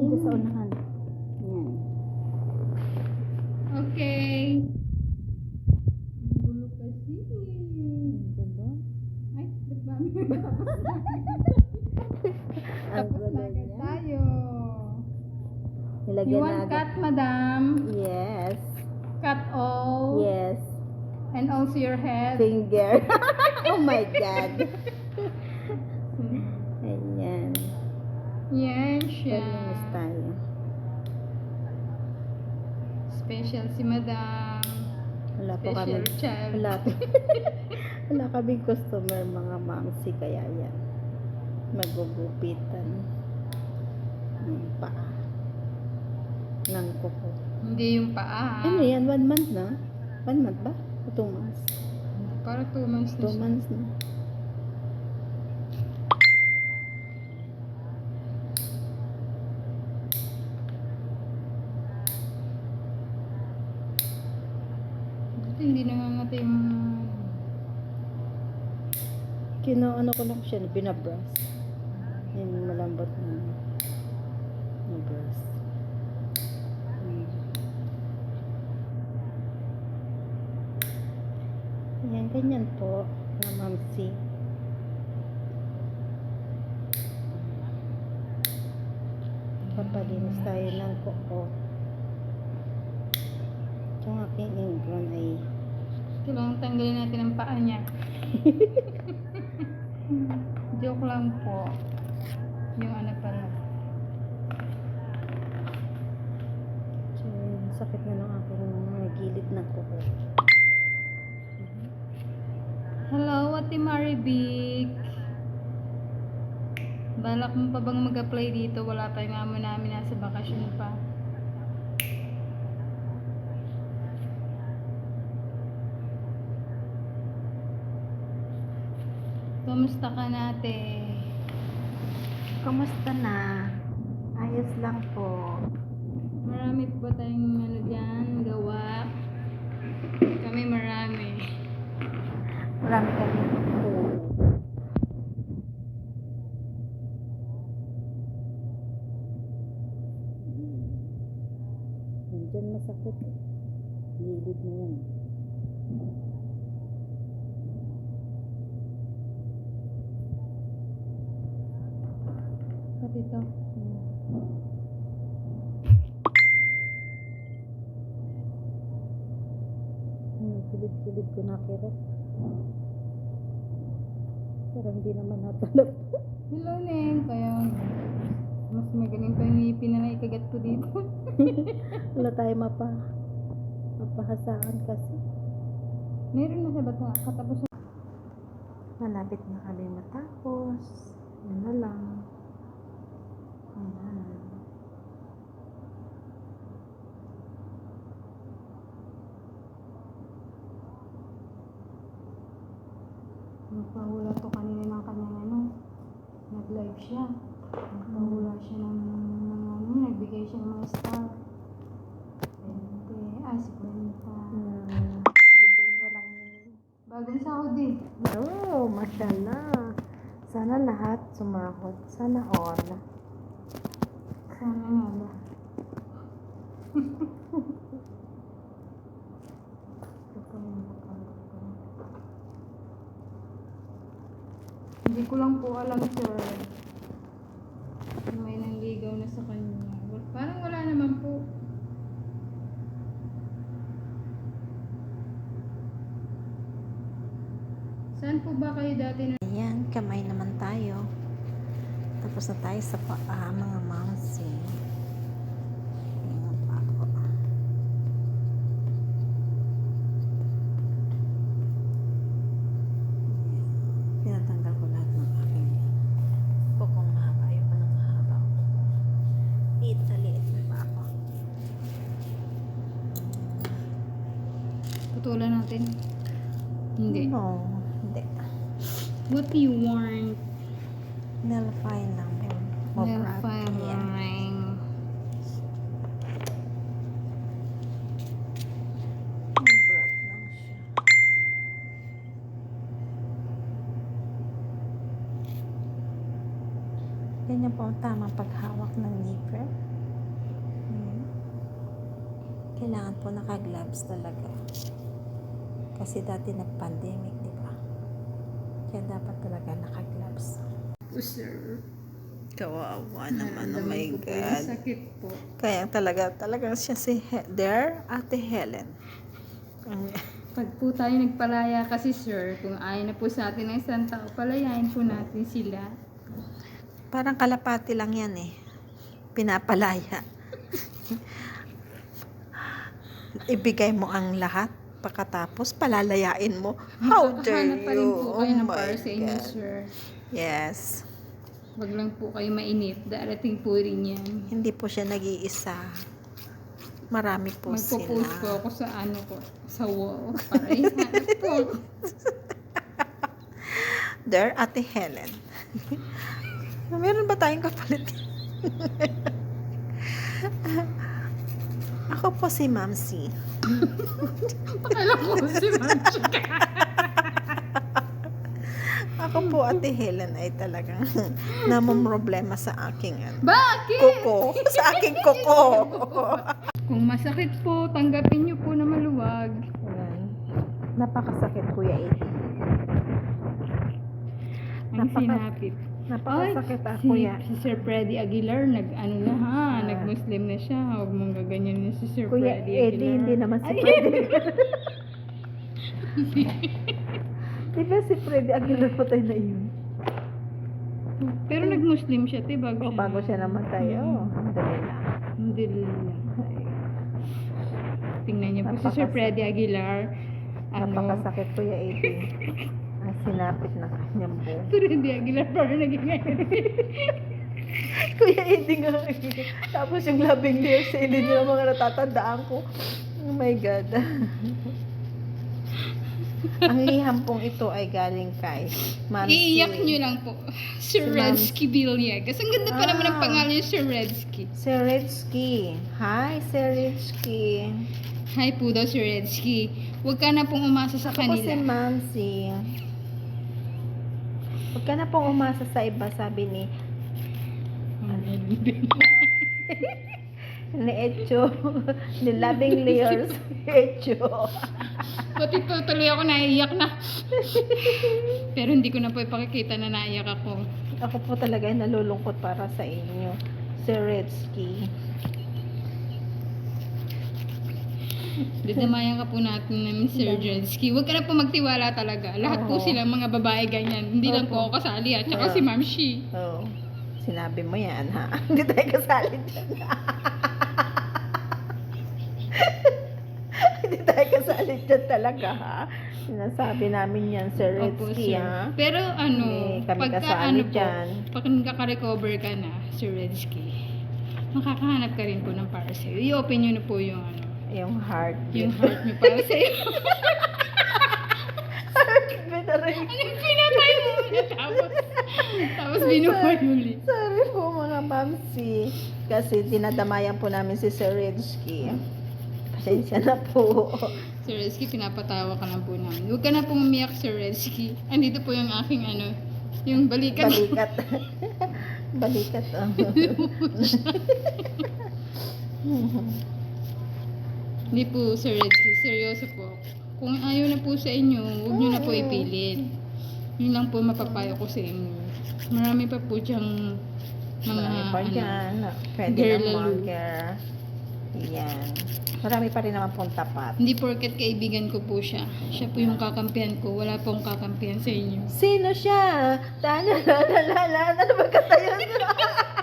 Dito sa mm. unahan. Yan. Okay. Gulo kasi. Eh. Gulo? Ay, ba't ba Tapos na agad tayo. Nilagyan you want na cut, madam? Yes. Cut all? Yes. And also your head? Finger. oh my God. Ayan. Yan siya. Special si madam. Wala pa kami. Special child. Wala. Wala kaming customer mga mamsi kaya yan. Magugupitan. Ng paa. Ng kuko. Hindi yung paa. Ano yan? One month na? One month ba? O two months? Para two months na Two months na. Hindi nangangati yung Kino, ano ko lang siya, binabrush. Yung malambot na na brush. Hmm. Ayan, ganyan po, mga mamsi. Papalinis tayo ng kuko. Itong aking ingrown ay Kailangan tanggalin natin ang paa niya. Joke lang po. Yung ano pala. So, sakit na ng aking mga gilid ng kuko. Hello, Ate Maribik. Balak mo pa bang mag-apply dito? Wala pa yung amo namin nasa bakasyon pa. Kamusta ka nate? Kamusta na? Ayos lang po. Marami ba tayong ano dyan, gawa? Kami marami. Marami kami po. Diyan masakit. Gilid na yan. Pati to. Hmm, kilid-kilid ko na kirot. Pero hindi naman natalap. Hello, Neng. Kaya, mas magaling pa yung ngipin na naikagat ko dito. Wala tayo mapa mapahasaan kasi. Meron na siya ba ito? Katapos na. Malapit na kami matapos. Yan na lang. Ayan. Nagpahula to kanina ng kanyang ano. Nag-live siya. Nagpahula siya ng, ng ano, nagbigay siya ng mga star. 20. Ah, 50. Hmm. Walang Bagong sahod eh. Oh, mashallah. Sana lahat sumahod. Sana all. Sana nga ba? Ito po yung account ko. Hindi ko lang po alam, sir. May nanligaw na sa kanya. Parang wala naman po. Saan po ba kayo dati na... Ayan, kamay naman tayo. Tapos na tayo sa paa, mga mamsi. Ayan pa ako. Ayan. Pinatanggal ko lahat ng aking kukong mahaba. Ayoko ng mahaba. Liit na liit na pa ako. Putulan natin. Hindi. No, hindi. What do you want? Nail file lang. Mobrat lang. Ganyan po ang tamang paghawak ng nipper. Hmm. Kailangan po naka-gloves talaga. Kasi dati nag-pandemic, di ba? Kaya dapat talaga naka-gloves. Oh, sir. Kawawa naman, oh my God. sakit po. Kaya talaga, talagang siya si He- there, Ate Helen. Ang- Pag po tayo nagpalaya kasi sir, kung ayaw na po sa atin ng isang tao, palayain po natin sila. Parang kalapati lang yan eh. Pinapalaya. Ibigay mo ang lahat, pagkatapos palalayain mo. How dare Magkakahanap pa rin you? po kayo Oh ng my para sa inyo sir. Yes. Wag lang po kayo mainip, darating po rin yan. Hindi po siya nag-iisa. Marami po Magpo-post po sila. ako sa ano ko, sa wall. Para ihanap po. There, Ate Helen. Meron ba tayong kapalit? Ako po si Ma'am C. Pakala ko si Manchika. Ako po, Ate Helen, ay talagang namang problema sa aking ano, Bakit? kuko. Sa aking kuko. Kung masakit po, tanggapin niyo po na maluwag. Ayan. Napakasakit, Kuya Edi. Ang Napaka- sinapit. Napakasakit ah, si, Kuya. si Sir Freddy Aguilar, nag ano na ha, Ah. nag-Muslim na siya. Huwag mong gaganyan si Sir Kuya Freddy Eddie, Aguilar. hindi naman si Ay, Freddy. Di ba si Freddy Aguilar patay na yun? Pero nag-Muslim siya, te, bago, O, bago siya namatay. Oh, alhamdulillah. Alhamdulillah. Ay, Tingnan niyo po si Sir Freddy Aguilar. Ano, Napakasakit Kuya Eddie. Ang sinapit ng kanyang buhok. Freddy Aguilar parang naging Kuya Eddie nga. eh. Tapos yung labing layers sa ilin yung mga natatandaan ko. Oh my God. Ang liham pong ito ay galing kay Ma'am Iiyak C. niyo lang po. Sir Si Ma'am- Redsky Villegas. Ang ganda pa naman ng Ah. pangalan niyo, Sir Redsky. Sir Ritsky. Hi, Sir Ritsky. Hi po daw, Sir Redsky. Huwag ka na pong umasa sa Ako si kanila. Ma'am C. Huwag ka na pong umasa sa iba, sabi ni ni Echo. ni Labing Layers Echo. Pati po tuloy ako naiiyak na. Pero hindi ko na po ipakikita na naiyak ako. Ako po talaga ay nalulungkot para sa inyo. Sir Ritsky. Didamayan ka po natin ng Sir Redsky. Huwag ka na po magtiwala talaga. Lahat po Oo. silang mga babae ganyan. Hindi lang po Opo. ako kasali at saka Oo. si Ma'am Shi. Oh, sinabi mo yan, ha? Hindi tayo kasali dyan. Hindi tayo kasali dyan talaga, ha? Sinasabi namin yan, Sir Opo, sir. ha? Pero ano, Hindi kami pagka kasali ano po, dyan. pag nakaka-recover ka na, Sir Redsky, makakahanap ka rin po ng para sa'yo. I-open nyo na po yung ano, Yung heart. yung heart nyo para sa'yo. Heartbeat na rin. Anong pinatay mo na tapos, tapos binuhay ulit. Sorry po mga mamsi. Kasi dinadamayan po namin si Sir Ritsky. Pasensya na po. Sir Redsky, pinapatawa ka lang po namin. Huwag ka na pong umiyak, Sir Redsky. Andito po yung aking ano, yung balikan. Balikat. Balikat. oh. Hindi po, Sir Redsky. Seryoso po. Kung ayaw na po sa inyo, huwag nyo na po ipilit. Yun lang po mapapayo ko sa inyo. Marami pa po diyang mga Marami pa ano, dyan. Pwede girl. Yan. Marami pa rin naman pong tapat. Hindi porket kaibigan ko po siya. Siya po yung kakampihan ko. Wala pong kakampihan sa inyo. Sino siya? Tana la la la la. Ano ba katayan?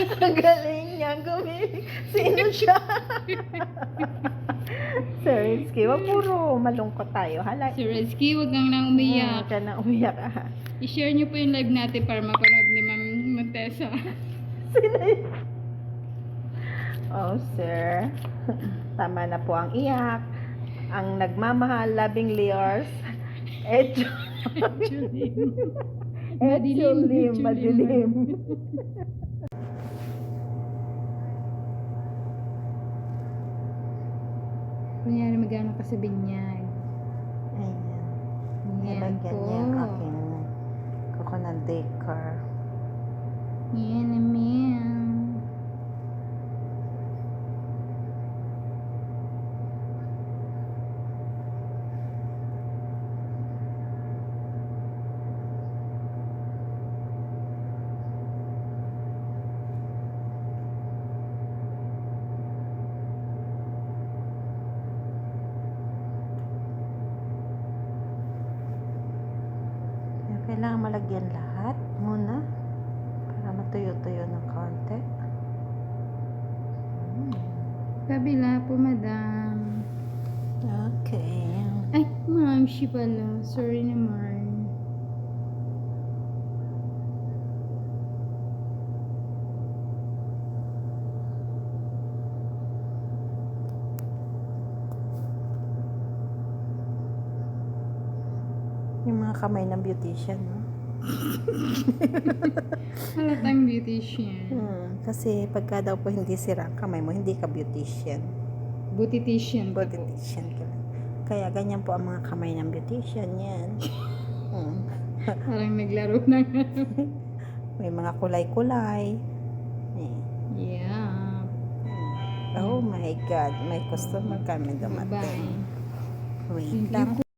Ang galing niya gumiling. Sino siya? Sir Rizky, wag puro malungkot tayo. Hala, Sir Redsky, huwag kang nang umiyak. Ka na umiyak ah. I-share niyo po yung live natin para mapanood ni Ma'am Montesa. Sino yun? Oh, sir. Tama na po ang iyak. Ang nagmamahal, labing layers. Echo. Echo lim, madilim. Kunyari magano ka sa binyag. Ayan. Yan Nilagyan po. niya ang aking coconut decor. Yan naman. Kailangan malagyan lahat muna para matuyo-tuyo ng konti. Kabila po, madam. Okay. Ay, ma'am, she pala. Sorry naman. Mga kamay ng beautician, no? Halatang beautician. Hmm, kasi pagka daw po hindi sira ang kamay mo, hindi ka beautician. Beautician. Beautician ka. Kaya ganyan po ang mga kamay ng beautician yan. Hmm. Parang naglaro na. May mga kulay-kulay. Eh. yeah. Oh my God, may customer kami dumating. Bye. Wait Thank you lang.